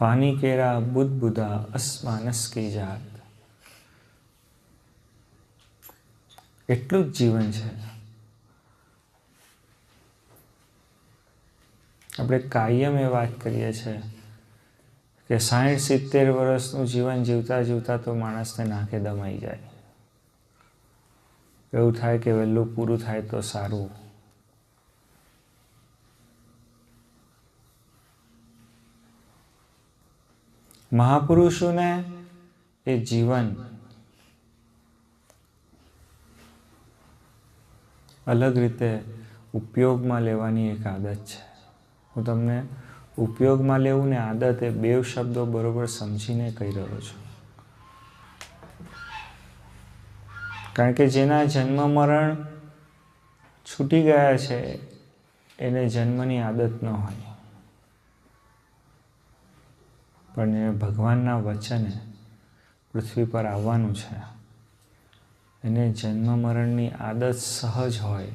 પાની કેરા બુધા અસમાનસ કી જાત એટલું જ જીવન છે આપણે કાયમ એ વાત કરીએ છીએ કે સાઠ સિત્તેર વર્ષનું જીવન જીવતા જીવતા તો માણસને નાકે દમાઈ જાય એવું થાય કે વહેલું પૂરું થાય તો સારું મહાપુરુષોને એ જીવન અલગ રીતે ઉપયોગમાં લેવાની એક આદત છે. હું તમને ઉપયોગમાં લેવું ને આદત એ બે શબ્દો બરોબર સમજીને કહી રહ્યો છું. કારણ કે જેના જન્મ મરણ છૂટી ગયા છે, એને જન્મની આદત ન હોય. પણ એ ભગવાનના વચને પૃથ્વી પર આવવાનું છે. એને જન્મ મરણની આદત સહજ હોય.